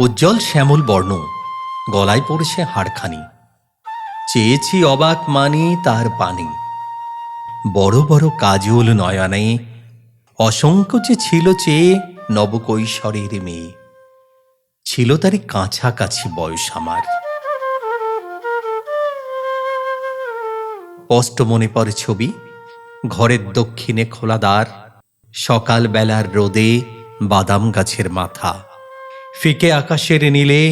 উজ্জ্বল শ্যামল বর্ণ, গলায় পড়েছে হাড়খানি। চেয়েছি অবাক মানি তার পানি। বড় বড় কাজল নয়নে অসংকোচে ছিল চেয়ে নবকৈশোরের মেয়ে। ছিল তারই কাছাকাছি বয়স আমার। স্পষ্ট মনে পড়ে ছবি, ঘরের দক্ষিণে খোলা দ্বার সকাল বেলার রোদে বাদাম গাছের মাথা। ফিকে আকাশের নীলে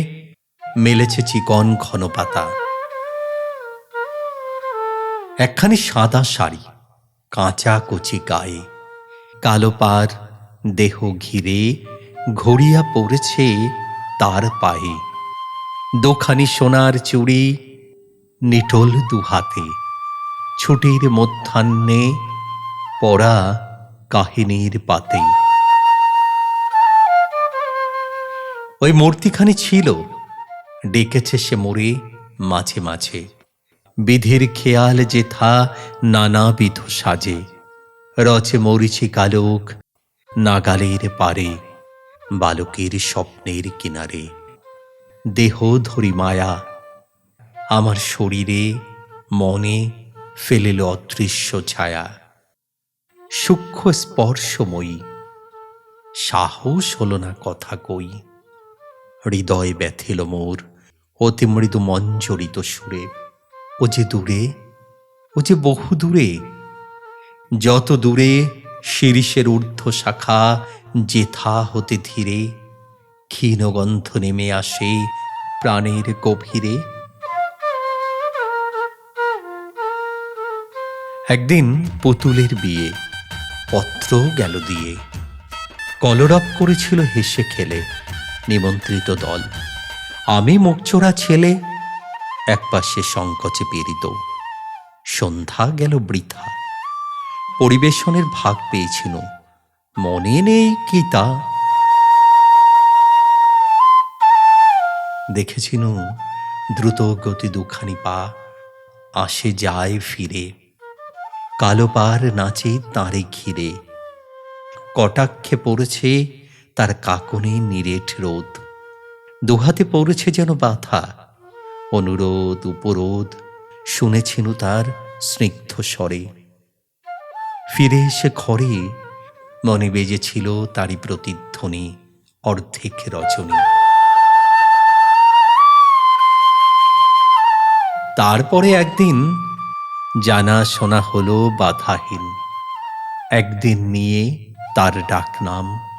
মেলেছে চিকন ঘন পাতা একখানি সাদা শাড়ি, কাঁচা কচি গায়ে। কালো পার দেহ ঘিরে ঘড়িয়া পড়েছে তার পায়ে। দোখানি সোনার চুড়ি নিটল দুহাতে। ছুটির মধ্যাহ্নে পড়া কাহিনীর পাতে। ওই মূর্তিখানি ছিল। ডেকেছে সে মরে মাঝে মাঝে। বিধির খেয়াল যেথা নানাবিধ সাজে। রচে মরিচি কালক নাগালের পারে, বালকের স্বপ্নের কিনারে। দেহ ধরি মায়া, আমার শরীরে মনে ফেলিল অদৃশ্য ছায়া। সূক্ষ্ম স্পর্শময়ী, সাহস হল না কথা কই। হৃদয় ব্যথিল মোর, অতি মৃদু মঞ্জরিত সুরে। ও যে দূরে, ও যে বহু দূরে, যত দূরে শিরিষের ঊর্ধ্ব শাখা জেথা হতে ধীরে ক্ষীণগন্ধ নেমে আসে প্রাণের গভীরে। একদিন পুতুলের বিয়ে, পত্র গেল দিয়ে। কলরব করেছিল হেসে খেলে নিমন্ত্রিত দল। আমি মুখচোরা ছেলে এক একপাশে সংকোচে পেরিত সন্ধ্যা গেল বৃথা। পরিবেশনের ভাগ পেয়েছিল। মনে নেই কি তা। দেখেছিনু, দ্রুত গতি দুখানি পা, আসে যায় ফিরে। কালো পার নাচে তাঁরে ঘিরে। কটাক্ষে পড়েছে তার কাকনে নিরেট রোদ দুহাতে পড়েছে যেন বাধা। অনুরোধ, উপরোধ, শুনেছিনু তার স্নিগ্ধ স্বরে। ফিরে এসে ঘরে মনে বেজেছিল তারই প্রতিধ্বনি, অর্ধেক রজনী। তারপরে একদিন জানা শোনা হলো বাধাহীন। একদিন নিয়ে তার ডাক নাম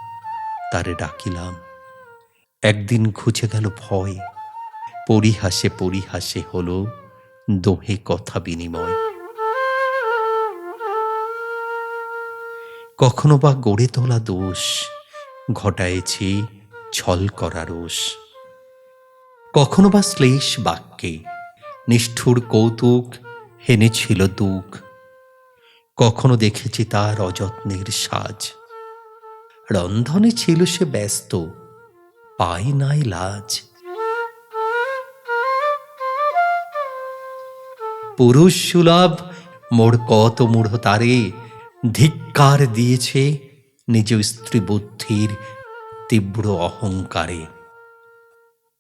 তার ডাকিলাম। একদিন খুঁজে গেল ভয়, পরিহাসে পরিহাসে হলো দোহে কথা বিনিময়। কখনো বা গড়ে তোলা দোষ, ঘটায়েছি ছল করা রোষ। কখনো বা শ্লেষ বাক্যে, নিষ্ঠুর কৌতুক হেনেছিল দুঃখ। কখনো দেখেছি তার অযত্নের সাজ। রন্ধনে ছিল সে ব্যস্ত পাই নাই লাজ। পুরুষ সুলভ, মোর কত মূঢ় তারে, ধিক্কার দিয়েছে নিজ স্ত্রী বুদ্ধির তীব্র অহংকারে।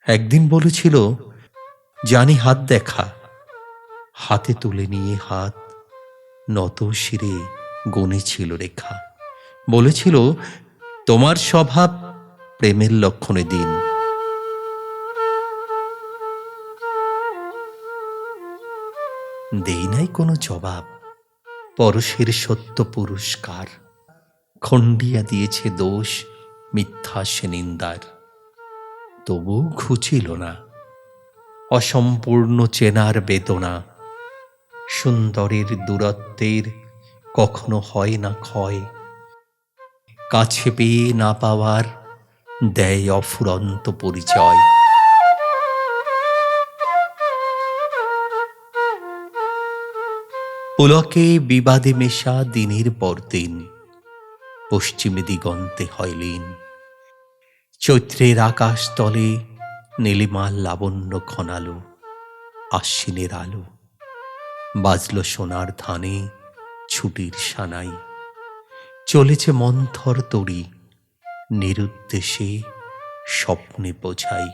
একদিন বলেছিল, জানি হাত দেখা, হাতে তুলে নিয়ে হাত, নত শিরে গনেছিল রেখা। বলেছিল তোমার স্বভাব প্রেমের লক্ষণে দিন। দেই নাই কোনো জবাব, পরশের সত্য পুরস্কার। খণ্ডিয়া দিয়েছে দোষ, মিথ্যা সে নিন্দার। তবু ঘুচিল না, অসম্পূর্ণ চেনার বেদনা। সুন্দরের দূরত্বের কখনো হয় না ক্ষয়। কাছে পেয়ে না পাওয়ার দেয় অফুরন্ত পরিচয়। পুলকে বিবাদে মেশা দিনের পর দিন, পশ্চিমে দিগন্তে হয় লীন চৈত্রের আকাশ তলে নীলিমাল লাবণ্য খনালো আশ্বিনের আলো। বাজল সোনার ধানে ছুটির সানাই। চলেছে মন্থর তরি নিরুদ্দেশে স্বপ্নে বোঝাই।